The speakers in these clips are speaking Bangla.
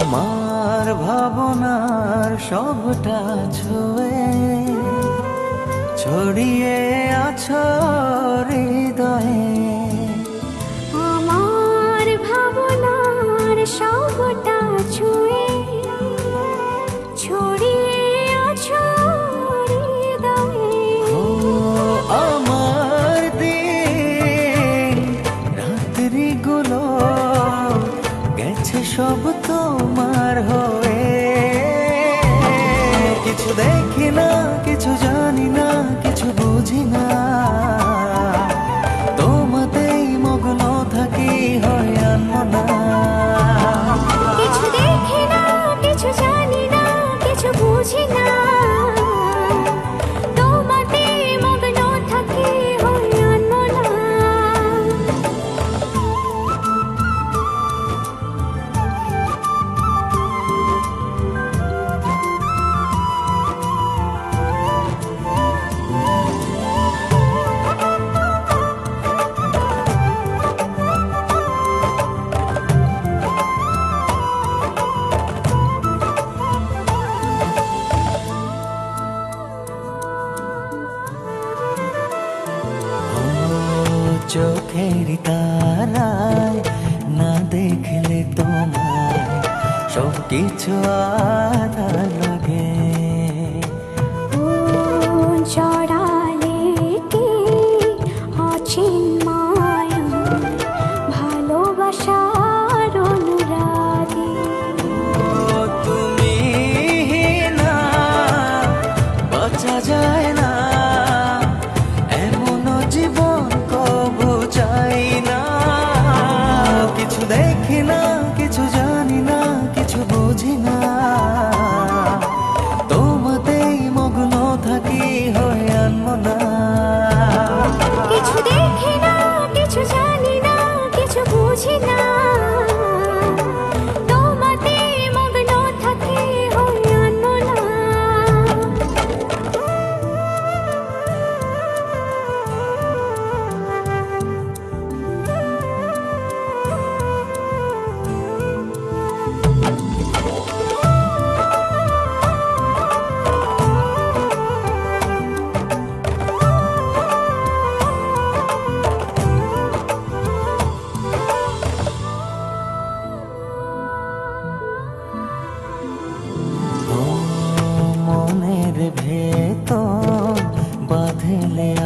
আমার ভাবনার সবটা ছুঁয়ে ছড়িয়ে আছো হৃদয়ে। আমার ভাবনার সবটা ছুঁয়ে ছড়িয়ে আছো হৃদয়ে। ও আমার দিন রাত্রিগুলো গেছে সব দেখি না, কিছু জানি না, কিছু বুঝি না। তোমাতেই মগ্ন থাকি, হয় আনমনা কিছু দেখি না, কিছু জানি না, কিছু বুঝি না। চোখের তারায় না দেখলে তোমায় সব কিছু আধা লাগে। জড়ালে কি অচিন মায়া ও তুমি না বাঁচা যায় দেখি না ভেতর বাঁধলে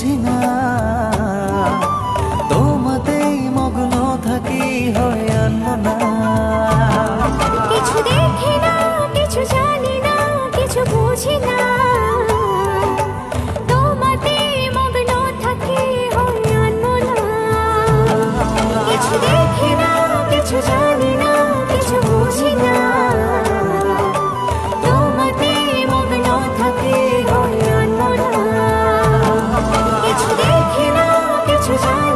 বুঝি না 就像。